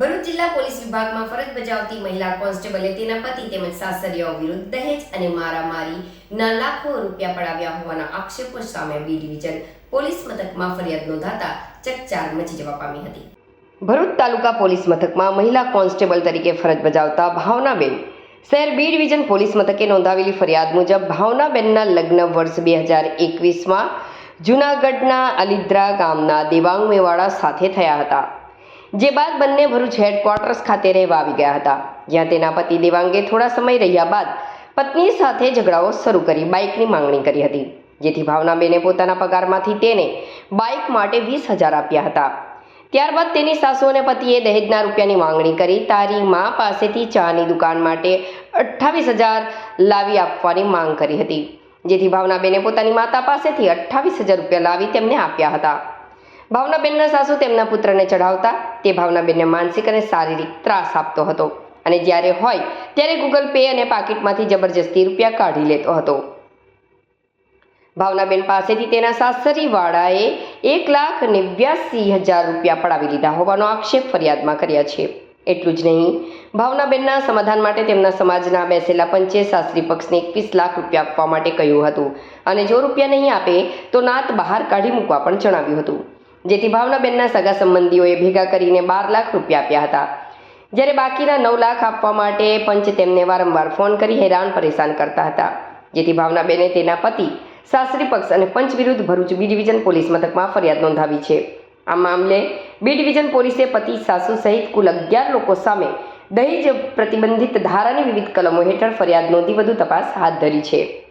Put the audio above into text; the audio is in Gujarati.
ભરૂચ જિલ્લા પોલીસ વિભાગમાં ફરજ બજાવતી મહિલા કોન્સ્ટેબલે તેના પતિ તેમજ સાસરિયાઓ વિરુદ્ધ દહેજ અને મારામારીના લાખો રૂપિયા પડાવ્યા હોવાના આક્ષેપો સામે બી ડિવિઝન પોલીસ મથકમાં ફરિયાદ નોંધાતા ચકચાર મચી જવા પામી હતી. ભરૂચ તાલુકા પોલીસ મથકમાં મહિલા કોન્સ્ટેબલ તરીકે ફરજ બજાવતા ભાવનાબેન શહેર બી ડિવિઝન પોલીસ મથકે નોંધાવેલી ફરિયાદ મુજબ ભાવનાબેનના લગ્ન વર્ષ બે હજાર એકવીસમાં જૂનાગઢના અલિદ્રા ગામના દેવાંગ મેવાડા સાથે થયા હતા. જે બાદ બંને ભરૂચ હેડક્વાર્ટર્સ ખાતે રહેવા આવી ગયા હતા. જ્યાં તેના પતિ દેવાંગે થોડા સમય રહ્યા બાદ પત્ની સાથે ઝઘડાઓ શરૂ કરી, બાઇકની માંગણી કરી હતી. જેથી ભાવનાબેને પોતાના પગારમાંથી તેને બાઇક માટે વીસ હજાર આપ્યા હતા. ત્યારબાદ તેની સાસુ અને પતિએ દહેજના રૂપિયાની માંગણી કરી, તારી મા પાસેથી ચાની દુકાન માટે અઠ્ઠાવીસ હજાર લાવી આપવાની માંગ કરી હતી. જેથી ભાવનાબેને પોતાની માતા પાસેથી અઠ્ઠાવીસ હજાર રૂપિયા લાવી તેમને આપ્યા હતા. ભાવનાબેનના સાસુ તેમના પુત્રને ચઢાવતા તે ભાવનાબેનને માનસિક અને શારીરિક ત્રાસ આપતો હતો. અને જ્યારે હોય ત્યારે ગૂગલ પે અને પાકીટમાંથી જબરજસ્તી રૂપિયા કાઢી લેતો હતો. ભાવનાબેન પાસેથી તેના સાસરીવાળાએ એક લાખ નેવ્યાસી હજાર રૂપિયા પડાવી લીધા હોવાનો આક્ષેપ ફરિયાદમાં કર્યા છે. એટલું જ નહીં, ભાવનાબેનના સમાધાન માટે તેમના સમાજના બેસેલા પંચે સાસરી પક્ષને એકવીસ લાખ રૂપિયા આપવા માટે કહ્યું હતું. અને જો રૂપિયા નહીં આપે તો નાત બહાર કાઢી મૂકવા પણ જણાવ્યું હતું. જેથી ભાવનાબેનના સગા સંબંધીઓએ ભેગા કરીને બાર લાખ રૂપિયા આપ્યા હતા. જ્યારે બાકીના નવ લાખ આપવા માટે પંચ તેમને વારંવાર ફોન કરી હેરાન પરેશાન કરતા હતા. જેથી ભાવનાબેને તેના પતિ, સાસરી પક્ષ અને પંચ વિરુદ્ધ ભરૂચ બી ડિવિઝન પોલીસ મથકમાં ફરિયાદ નોંધાવી છે. આ મામલે બી ડિવિઝન પોલીસે પતિ, સાસુ સહિત કુલ અગિયાર લોકો સામે દહેજ પ્રતિબંધિત ધારાની વિવિધ કલમો હેઠળ ફરિયાદ નોંધી વધુ તપાસ હાથ ધરી છે.